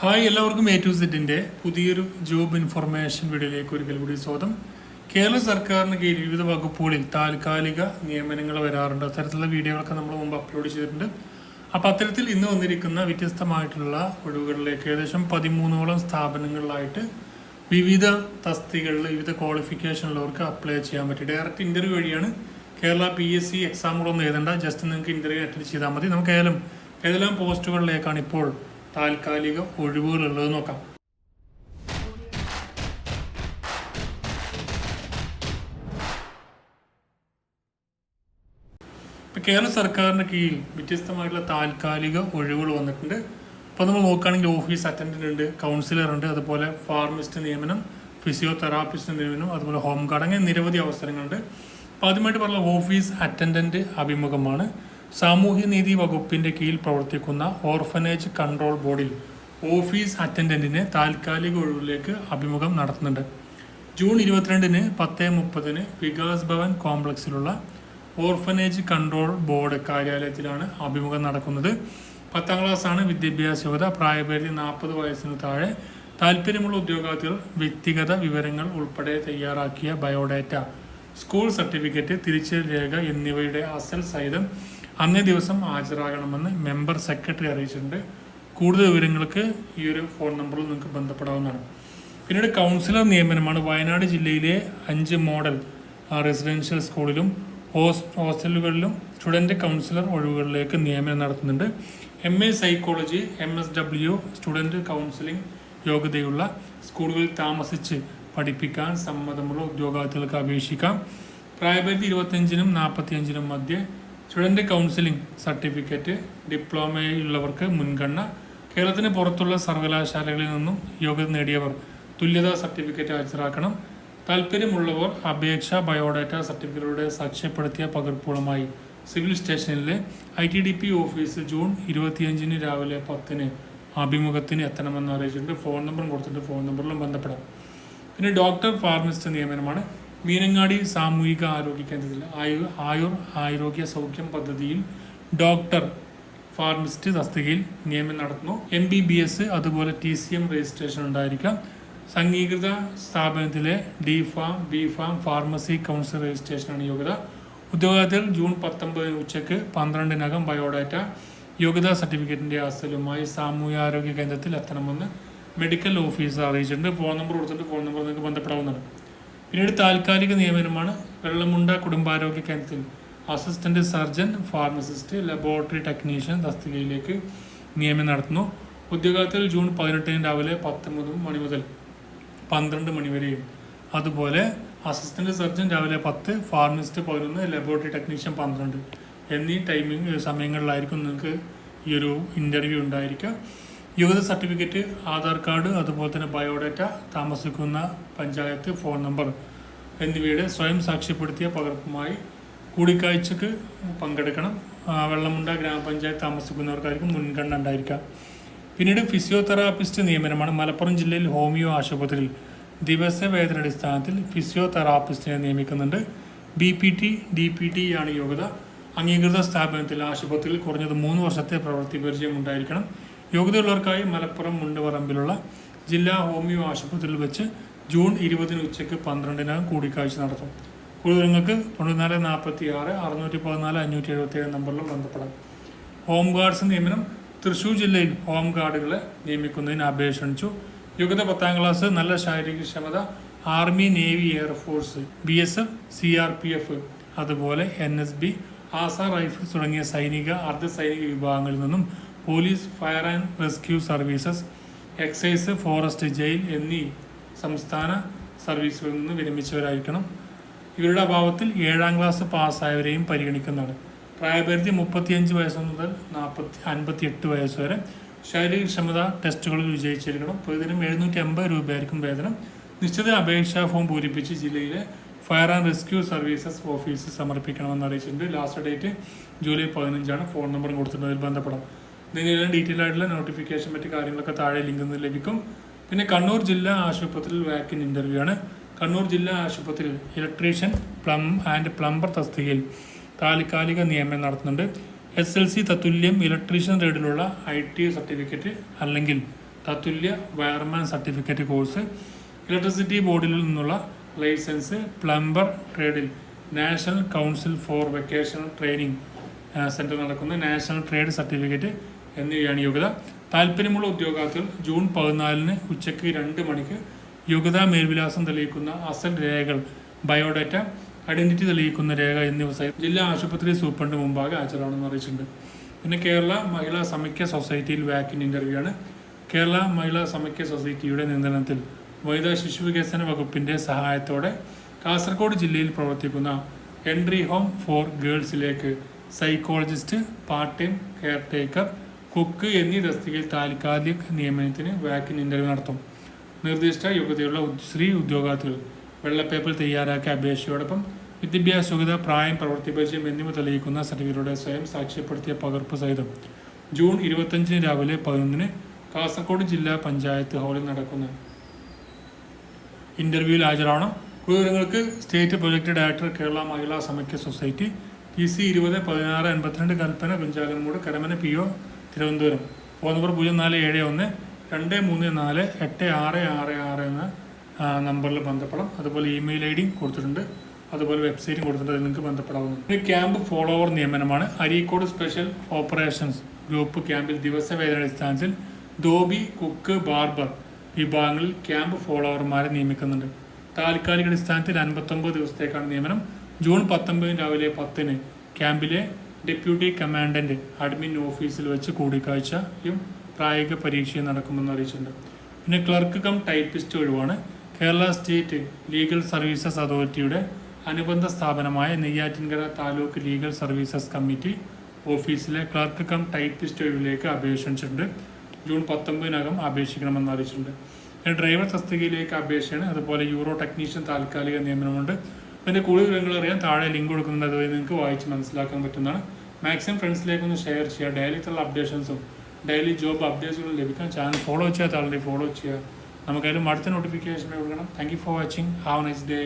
Hi എല്ലാവർക്കും A to സെറ്റിന്റെ പുതിയൊരു ജോബ് ഇൻഫർമേഷൻ വീഡിയോയിലേക്ക് ഒരിക്കൽ കൂടി സ്വാഗതം. കേരള സർക്കാരിന് കീഴിൽ വിവിധ വകുപ്പുകളിൽ താൽക്കാലിക നിയമനങ്ങൾ വരാറുണ്ട്. അത്തരത്തിലുള്ള വീഡിയോകളൊക്കെ നമ്മൾ മുമ്പ് അപ്ലോഡ് ചെയ്തിട്ടുണ്ട്. അപ്പോൾ അത്തരത്തിൽ ഇന്ന് വന്നിരിക്കുന്ന വ്യത്യസ്തമായിട്ടുള്ള ഒഴിവുകളിലേക്ക് ഏകദേശം പതിമൂന്നോളം സ്ഥാപനങ്ങളിലായിട്ട് വിവിധ തസ്തികളിൽ വിവിധ ക്വാളിഫിക്കേഷൻ ഉള്ളവർക്ക് അപ്ലൈ ചെയ്യാൻ പറ്റും. ഡയറക്റ്റ് ഇന്റർവ്യൂ വഴിയാണ് കേരള പി എസ് സി എക്സാമുകളൊന്നും എഴുതണ്ട. ജസ്റ്റ് നിങ്ങൾക്ക് ഇന്റർവ്യൂ അറ്റൻഡ് ചെയ്താൽ മതി. നമുക്ക് ഏതെല്ലാം ഏതെല്ലാം പോസ്റ്റുകളിലേക്കാണ് ഇപ്പോൾ താൽക്കാലിക ഒഴിവുകളുള്ളത് നോക്കാം. ഇപ്പൊ കേരള സർക്കാരിന് കീഴിൽ വ്യത്യസ്തമായിട്ടുള്ള താൽക്കാലിക ഒഴിവുകൾ വന്നിട്ടുണ്ട്. ഇപ്പൊ നമ്മൾ നോക്കുകയാണെങ്കിൽ ഓഫീസ് അറ്റൻഡന്റ് ഉണ്ട് കൗൺസിലർ ഉണ്ട് അതുപോലെ ഫാർമസിസ്റ്റ് നിയമനം ഫിസിയോതെറാപ്പിസ്റ്റ് നിയമനം അതുപോലെ ഹോം ഗാർഡ് അങ്ങനെ നിരവധി അവസരങ്ങളുണ്ട്. അപ്പോൾ ആദ്യമായിട്ട് പറഞ്ഞ ഓഫീസ് അറ്റൻഡന്റ് അഭിമുഖമാണ്. സാമൂഹ്യനീതി വകുപ്പിന്റെ കീഴിൽ പ്രവർത്തിക്കുന്ന ഓർഫനേജ് കൺട്രോൾ ബോർഡിൽ ഓഫീസ് അറ്റൻഡന്റിനെ താൽക്കാലിക ഒഴിവിലേക്ക് അഭിമുഖം നടത്തുന്നുണ്ട്. ജൂൺ ഇരുപത്തിരണ്ടിന് പത്ത് മുപ്പതിന് വികാസ് ഭവൻ കോംപ്ലക്സിലുള്ള ഓർഫനേജ് കൺട്രോൾ ബോർഡ് കാര്യാലയത്തിലാണ് അഭിമുഖം നടക്കുന്നത്. പത്താം ക്ലാസ്സാണ് വിദ്യാഭ്യാസ യോഗ്യത പ്രായപരിധി നാൽപ്പത് വയസ്സിന് താഴെ താല്പര്യമുള്ള ഉദ്യോഗാർത്ഥികൾ വ്യക്തിഗത വിവരങ്ങൾ ഉൾപ്പെടെ തയ്യാറാക്കിയ ബയോഡാറ്റ സ്കൂൾ സർട്ടിഫിക്കറ്റ് തിരിച്ചറിയൽ രേഖ എന്നിവയുടെ അസൽ സഹിതം അന്നേ ദിവസം ഹാജരാകണമെന്ന് മെമ്പർ സെക്രട്ടറി അറിയിച്ചിട്ടുണ്ട്. കൂടുതൽ വിവരങ്ങൾക്ക് ഈ ഒരു ഫോൺ നമ്പറിൽ നിങ്ങൾക്ക് ബന്ധപ്പെടാവുന്നതാണ്. പിന്നീട് കൗൺസിലർ നിയമനമാണ് വയനാട് ജില്ലയിലെ അഞ്ച് മോഡൽ റെസിഡൻഷ്യൽ സ്കൂളിലും ഹോസ് ഹോസ്റ്റലുകളിലും സ്റ്റുഡന്റ് കൗൺസിലർ ഒഴിവുകളിലേക്ക് നിയമനം നടത്തുന്നുണ്ട്. M A psychology M S W student counselling യോഗ്യതയുള്ള സ്കൂളുകളിൽ താമസിച്ച് പഠിപ്പിക്കാൻ സമ്മതമുള്ള ഉദ്യോഗാർത്ഥികൾക്ക് അപേക്ഷിക്കാം. പ്രായപരിധി ഇരുപത്തഞ്ചിനും നാൽപ്പത്തിയഞ്ചിനും മധ്യേ സ്റ്റുഡന്റ് കൗൺസിലിംഗ് സർട്ടിഫിക്കറ്റ് ഡിപ്ലോമയുള്ളവർക്ക് മുൻഗണന കേരളത്തിന് പുറത്തുള്ള സർവകലാശാലകളിൽ നിന്നും യോഗ്യത നേടിയവർ തുല്യതാ സർട്ടിഫിക്കറ്റ് ഹാജരാക്കണം. താല്പര്യമുള്ളവർ അപേക്ഷ ബയോഡാറ്റ സർട്ടിഫിക്കറ്റുകളുടെ സാക്ഷ്യപ്പെടുത്തിയ പകർപ്പുകളുമായി civil station I T D P office June ഇരുപത്തിയഞ്ചിന് രാവിലെ പത്തിന് അഭിമുഖത്തിന് എത്തണമെന്ന് അറിയിച്ചിട്ടുണ്ട്. ഫോൺ നമ്പറും കൊടുത്തിട്ട് ഫോൺ നമ്പറിലും ബന്ധപ്പെടാം. പിന്നെ ഡോക്ടർ ഫാർമസിസ്റ്റ് നിയമനമാണ്. മീനങ്ങാടി സാമൂഹിക ആരോഗ്യ കേന്ദ്രത്തിൽ ആയു ആയുർ ആരോഗ്യ സൗഖ്യം പദ്ധതിയിൽ ഡോക്ടർ ഫാർമസിസ്റ്റ് തസ്തികയിൽ നിയമനം നടത്തുന്നു. എം ബി ബി എസ് അതുപോലെ ടി സി എം രജിസ്ട്രേഷൻ ഉണ്ടായിരിക്കാം. സംഘീകൃത സ്ഥാപനത്തിലെ D pharm B pharm pharmacy council രജിസ്ട്രേഷനാണ് യോഗ്യത. ഉദ്യോഗത്തിൽ ജൂൺ പത്തൊമ്പതിന് ഉച്ചയ്ക്ക് പന്ത്രണ്ടിനകം ബയോഡാറ്റ യോഗ്യതാ സർട്ടിഫിക്കറ്റിന്റെ അസലുമായി സാമൂഹ്യാരോഗ്യ കേന്ദ്രത്തിൽ എത്തണമെന്ന് മെഡിക്കൽ ഓഫീസർ അറിയിച്ചിട്ടുണ്ട്. ഫോൺ നമ്പർ കൊടുത്തിട്ട് ഫോൺ നമ്പർ നിങ്ങൾക്ക് ബന്ധപ്പെടാവുന്നതാണ്. പിന്നീട് താൽക്കാലിക നിയമനമാണ് വെള്ളമുണ്ട കുടുംബാരോഗ്യ കേന്ദ്രത്തിൽ assistant surgeon pharmacist laboratory technician തസ്തികയിലേക്ക് നിയമനം നടത്തുന്നു. ഉദ്യോഗത്തിൽ ജൂൺ പതിനെട്ടിന് രാവിലെ പത്ത് മുതൽ മണി മുതൽ പന്ത്രണ്ട് മണി വരെയും. അതുപോലെ അസിസ്റ്റന്റ് സർജൻ രാവിലെ പത്ത് ഫാർമസിസ്റ്റ് പതിനൊന്ന് ലബോറട്ടറി ടെക്നീഷ്യൻ പന്ത്രണ്ട് എന്നീ ടൈമിംഗ് സമയങ്ങളിലായിരിക്കും നിങ്ങൾക്ക് ഈ ഒരു ഇന്റർവ്യൂ ഉണ്ടായിരിക്കുക. യോഗ്യത സർട്ടിഫിക്കറ്റ് ആധാർ കാർഡ് അതുപോലെ തന്നെ ബയോഡാറ്റ താമസിക്കുന്ന പഞ്ചായത്ത് ഫോൺ നമ്പർ എന്നിവയുടെ സ്വയം സാക്ഷ്യപ്പെടുത്തിയ പകർപ്പുമായി കൂടിക്കാഴ്ചക്ക് പങ്കെടുക്കണം. വെള്ളമുണ്ട ഗ്രാമപഞ്ചായത്ത് താമസിക്കുന്നവർക്കായിരിക്കും മുൻഗണന ഉണ്ടായിരിക്കുക. പിന്നീട് ഫിസിയോതെറാപ്പിസ്റ്റ് നിയമനമാണ് മലപ്പുറം ജില്ലയിൽ ഹോമിയോ ആശുപത്രിയിൽ ദിവസ വേതനടിസ്ഥാനത്തിൽ ഫിസിയോതെറാപ്പിസ്റ്റിനെ നിയമിക്കുന്നുണ്ട്. B P T D P T ആണ് യോഗ്യത. അംഗീകൃത സ്ഥാപനത്തിൽ ആശുപത്രിയിൽ കുറഞ്ഞത് മൂന്ന് വർഷത്തെ പ്രവൃത്തി പരിചയം ഉണ്ടായിരിക്കണം. യോഗ്യതയുള്ളവർക്കായി മലപ്പുറം മുണ്ടുപറമ്പിലുള്ള ജില്ലാ ഹോമിയോ ആശുപത്രിയിൽ വെച്ച് ജൂൺ ഇരുപതിന് ഉച്ചയ്ക്ക് പന്ത്രണ്ടിനകം കൂടിക്കാഴ്ച നടത്തും. കൂടുതൽ നിങ്ങൾക്ക് തൊണ്ണൂറ്റിനാല് നാൽപ്പത്തി ആറ് അറുന്നൂറ്റി പതിനാല് അഞ്ഞൂറ്റി എഴുപത്തി ഏഴ് നമ്പറിലും ബന്ധപ്പെടാം. ഹോം ഗാർഡ്സ് നിയമനം തൃശൂർ ജില്ലയിൽ ഹോം ഗാർഡുകളെ നിയമിക്കുന്നതിന് അപേക്ഷ ക്ഷണിച്ചു. യോഗ്യത പത്താം ക്ലാസ് നല്ല ശാരീരിക ക്ഷമത army navy air force B S F C R P F അതുപോലെ N S B Assam rifles തുടങ്ങിയ സൈനിക അർദ്ധ സൈനിക വിഭാഗങ്ങളിൽ നിന്നും police fire and rescue services excise forest jail എന്നീ സംസ്ഥാന സർവീസുകളിൽ നിന്ന് വിരമിച്ചവരായിരിക്കണം. ഇവരുടെ അഭാവത്തിൽ ഏഴാം ക്ലാസ് പാസ്സായവരെയും പരിഗണിക്കുന്നതാണ്. പ്രായപരിധി മുപ്പത്തിയഞ്ച് വയസ്സ് മുതൽ നാൽപ്പത്തി അൻപത്തി എട്ട് വയസ്സ് വരെ. ശാരീരിക ക്ഷമത ടെസ്റ്റുകളിൽ വിജയിച്ചിരിക്കണം. പ്രതിദിനം എഴുന്നൂറ്റി അമ്പത് രൂപയായിരിക്കും വേതനം. നിശ്ചിത അപേക്ഷാ ഫോം പൂരിപ്പിച്ച് ജില്ലയിലെ fire and rescue services office സമർപ്പിക്കണമെന്ന് അറിയിച്ചിട്ടുണ്ട്. ലാസ്റ്റ് ഡേറ്റ് ജൂലൈ പതിനഞ്ചാണ്. ഫോൺ നമ്പർ കൊടുത്തിട്ടുണ്ട്. അതിൽ ബന്ധപ്പെടാം. ഇതിനെല്ലാം ഡീറ്റെയിൽ ആയിട്ടുള്ള നോട്ടിഫിക്കേഷൻ മറ്റു കാര്യങ്ങളൊക്കെ താഴെ ലിങ്കിൽ നിന്ന് ലഭിക്കും. പിന്നെ കണ്ണൂർ ജില്ലാ ആശുപത്രിയിൽ വാക്കിൻ ഇന്റർവ്യൂ ആണ്. കണ്ണൂർ ജില്ലാ ആശുപത്രിയിൽ ഇലക്ട്രീഷ്യൻ പ്ലം ആൻഡ് പ്ലംബർ തസ്തികയിൽ താൽക്കാലിക നിയമനം നടത്തുന്നുണ്ട്. എസ് എൽ സി തത്തുല്യം ഇലക്ട്രീഷ്യൻ റേഡിലുള്ള ഐ ടി സർട്ടിഫിക്കറ്റ് അല്ലെങ്കിൽ തത്തുല്യ വയർമാൻ സർട്ടിഫിക്കറ്റ് കോഴ്സ് ഇലക്ട്രിസിറ്റി ബോർഡിൽ നിന്നുള്ള licence plumber ട്രേഡിൽ national council for vocational training centre നടക്കുന്ന നാഷണൽ ട്രേഡ് സർട്ടിഫിക്കറ്റ് എന്നിവയാണ് യോഗ്യത. താല്പര്യമുള്ള ഉദ്യോഗാർത്ഥികൾ ജൂൺ പതിനാലിന് ഉച്ചയ്ക്ക് രണ്ട് മണിക്ക് യോഗ്യതാ മേൽവിലാസം തെളിയിക്കുന്ന അസൽ രേഖകൾ ബയോഡാറ്റ ഐഡന്റിറ്റി തെളിയിക്കുന്ന രേഖ എന്നിവ ജില്ലാ ആശുപത്രി സൂപ്രണ്ട് മുമ്പാകെ ഹാജരാണെന്ന് അറിയിച്ചിട്ടുണ്ട്. പിന്നെ കേരള മഹിളാ സമൈക്യ സൊസൈറ്റിയിൽ വാക്കിൻ ഇന്റർവ്യൂ ആണ്. കേരള മഹിളാ സമൈക്യ സൊസൈറ്റിയുടെ നിയന്ത്രണത്തിൽ വനിതാ ശിശു വികസന വകുപ്പിന്റെ സഹായത്തോടെ കാസർഗോഡ് ജില്ലയിൽ പ്രവർത്തിക്കുന്ന entry home for ഗേൾസിലേക്ക് psychologist part time caretaker cook എന്നീ തസ്തികയിൽ താൽക്കാലിക നിയമനത്തിന് വാക്കിൻ ഇന്റർവ്യൂ നടത്തും. നിർദ്ദിഷ്ട യോഗ്യതയുള്ള സ്ത്രീ ഉദ്യോഗാർത്ഥികൾ വെള്ളപ്പേപ്പർ തയ്യാറാക്കിയ അപേക്ഷയോടൊപ്പം വിദ്യാഭ്യാസ യോഗ്യത പ്രായം പ്രവൃത്തി പരിചയം എന്നിവ തെളിയിക്കുന്ന സർട്ടിഫിക്കറ്റുടെ സ്വയം സാക്ഷ്യപ്പെടുത്തിയ പകർപ്പ് സഹിതം ജൂൺ ഇരുപത്തഞ്ചിന് രാവിലെ പതിനൊന്നിന് കാസർഗോഡ് ജില്ലാ പഞ്ചായത്ത് ഹാളിൽ നടക്കുന്ന ഇന്റർവ്യൂവിൽ ഹാജരാവണം. വിവരങ്ങൾക്ക് state project director Kerala Mahila Samakhya society T C ഇരുപത് പതിനാറ് എൺപത്തിരണ്ട് Kalpana Kunchalumoodu Karamana P O Thiruvananthapuram. Phone number പൂജ്യം നാല് ഏഴ് ഒന്ന് രണ്ട് മൂന്ന് നാല് എട്ട് ആറ് ആറ് ആറ് എന്ന നമ്പറിൽ ബന്ധപ്പെടാം. അതുപോലെ ഇമെയിൽ ഐ ഡിയും കൊടുത്തിട്ടുണ്ട്. അതുപോലെ വെബ്സൈറ്റും കൊടുത്തിട്ടുണ്ട്. നിങ്ങൾക്ക് ബന്ധപ്പെടാവുന്നതാണ്. ഒരു ക്യാമ്പ് ഫോളോവർ നിയമനമാണ്. അരീക്കോട് സ്പെഷ്യൽ ഓപ്പറേഷൻസ് ഗ്രൂപ്പ് ക്യാമ്പിൽ ദിവസവേതന അടിസ്ഥാനത്തിൽ ധോബി കുക്ക് ബാർബർ വിഭാഗങ്ങളിൽ ക്യാമ്പ് ഫോളോവർമാരെ നിയമിക്കുന്നുണ്ട്. താൽക്കാലിക അടിസ്ഥാനത്തിൽ അൻപത്തൊമ്പത് ദിവസത്തേക്കാണ് നിയമനം. ജൂൺ പത്തൊമ്പതിന് രാവിലെ പത്തിന് ക്യാമ്പിലെ ഡെപ്യൂട്ടി കമാൻഡന്റ് അഡ്മിൻ ഓഫീസിൽ വെച്ച് കൂടിക്കാഴ്ചയും പ്രായോഗിക പരീക്ഷയും നടക്കുമെന്ന് അറിയിച്ചിട്ടുണ്ട്. പിന്നെ ക്ലർക്ക് കം ടൈപ്പിസ്റ്റ് ഒഴിവാണ്. കേരള സ്റ്റേറ്റ് ലീഗൽ സർവീസസ് അതോറിറ്റിയുടെ അനുബന്ധ സ്ഥാപനമായ Neyyattinkara taluk legal services committee ഓഫീസിലെ ക്ലർക്ക് കം ടൈപ്പിസ്റ്റ് ഒഴിവിലേക്ക് അപേക്ഷിച്ചിട്ടുണ്ട് ജൂൺ പത്തൊമ്പതിനകം അപേക്ഷിക്കണമെന്ന് അറിയിച്ചിട്ടുണ്ട്. പിന്നെ ഡ്രൈവർ തസ്തികയിലേക്ക് അപേക്ഷയാണ്. അതുപോലെ യൂറോ ടെക്നീഷ്യൻ താൽക്കാലിക നിയമനമുണ്ട്. അതിന്റെ കൂടുതൽ വിവരങ്ങൾ അറിയാൻ താഴെ ലിങ്ക് കൊടുക്കുന്നുണ്ട്. അതുവഴി നിങ്ങൾക്ക് വായിച്ച് മനസ്സിലാക്കാൻ പറ്റുന്നതാണ്. മാക്സിമം ഫ്രണ്ട്സിലേക്ക് ഒന്ന് ഷെയർ ചെയ്യുക ഡെയിലിത്തുള്ള അപ്ഡേഷൻസും ഡെയിലി ജോബ് അപ്ഡേറ്റ്സുകളും ലഭിക്കാൻ ചാനൽ ഫോളോ ചെയ്യാത്ത ആളുടെ ഫോളോ ചെയ്യുക. നമുക്കതിലും അടുത്ത നോട്ടിഫിക്കേഷൻ കൊടുക്കണം. Thank you for watching have nice day